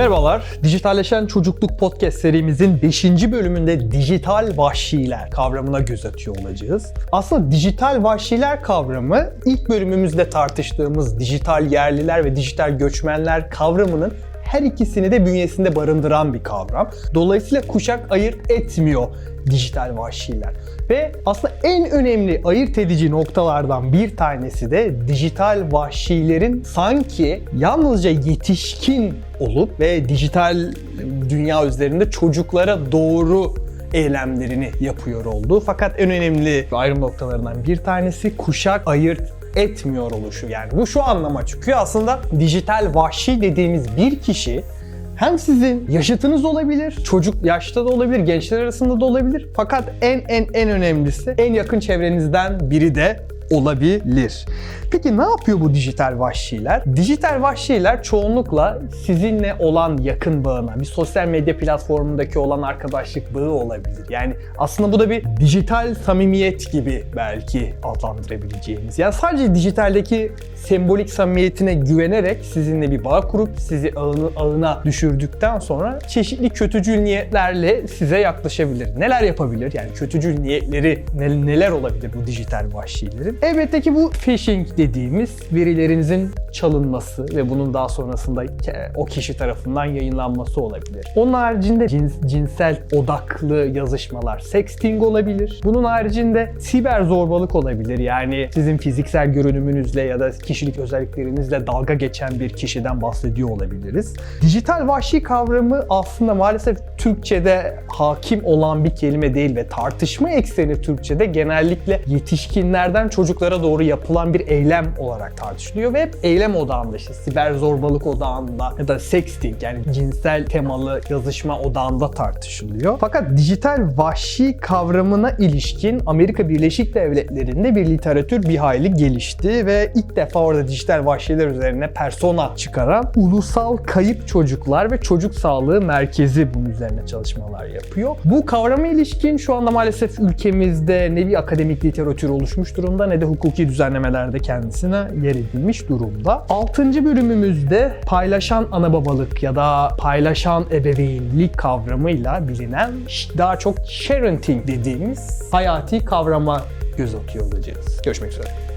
Merhabalar, Dijitalleşen Çocukluk Podcast serimizin 5. bölümünde dijital vahşiler kavramına göz atıyor olacağız. Aslında dijital vahşiler kavramı ilk bölümümüzde tartıştığımız dijital yerliler ve dijital göçmenler kavramının her ikisini de bünyesinde barındıran bir kavram. Dolayısıyla kuşak ayırt etmiyor dijital vahşiler. Ve aslında en önemli ayırt edici noktalardan bir tanesi de dijital vahşilerin sanki yalnızca yetişkin olup ve dijital dünya üzerinde çocuklara doğru eylemlerini yapıyor olduğu. Fakat en önemli ayrım noktalarından bir tanesi kuşak ayırt etmiyor oluşu. Yani bu şu anlama çıkıyor aslında dijital vahşi dediğimiz bir kişi hem sizin yaşıtınız olabilir, çocuk yaşta da olabilir, gençler arasında da olabilir. Fakat en en en önemlisi en yakın çevrenizden biri de olabilir. Peki ne yapıyor bu dijital vahşiler? Dijital vahşiler çoğunlukla sizinle olan yakın bağına, bir sosyal medya platformundaki olan arkadaşlık bağı olabilir. Yani aslında bu da bir dijital samimiyet gibi belki adlandırabileceğimiz. Yani sadece dijitaldeki sembolik samimiyetine güvenerek sizinle bir bağ kurup sizi ağını, ağına düşürdükten sonra çeşitli kötücül niyetlerle size yaklaşabilir. Neler yapabilir? Yani kötücül niyetleri ne- neler olabilir bu dijital vahşilerin? Elbette ki bu phishing dediğimiz verilerinizin çalınması ve bunun daha sonrasında o kişi tarafından yayınlanması olabilir. Onun haricinde cins- cinsel odaklı yazışmalar, sexting olabilir. Bunun haricinde siber zorbalık olabilir. Yani sizin fiziksel görünümünüzle ya da kişilik özelliklerinizle dalga geçen bir kişiden bahsediyor olabiliriz. Dijital vahşi kavramı aslında maalesef Türkçe'de hakim olan bir kelime değil ve tartışma ekseni Türkçe'de genellikle yetişkinlerden çocuklara doğru yapılan bir eylem olarak tartışılıyor ve hep eylem odağında işte siber zorbalık odağında ya da sexting yani cinsel temalı yazışma odağında tartışılıyor. Fakat dijital vahşi kavramına ilişkin Amerika Birleşik Devletleri'nde bir literatür bir hayli gelişti ve ilk defa orada dijital vahşiler üzerine persona çıkaran Ulusal Kayıp Çocuklar ve Çocuk Sağlığı Merkezi bunun üzerine çalışmalar yapıyor. Bu kavrama ilişkin şu anda maalesef ülkemizde ne bir akademik literatür oluşmuş durumda ne de hukuki düzenlemelerde kendisine yer edilmiş durumda. 6. bölümümüzde paylaşan ana babalık ya da paylaşan ebeveynlik kavramıyla bilinen daha çok parenting dediğimiz hayati kavrama göz atıyor olacağız. Görüşmek üzere.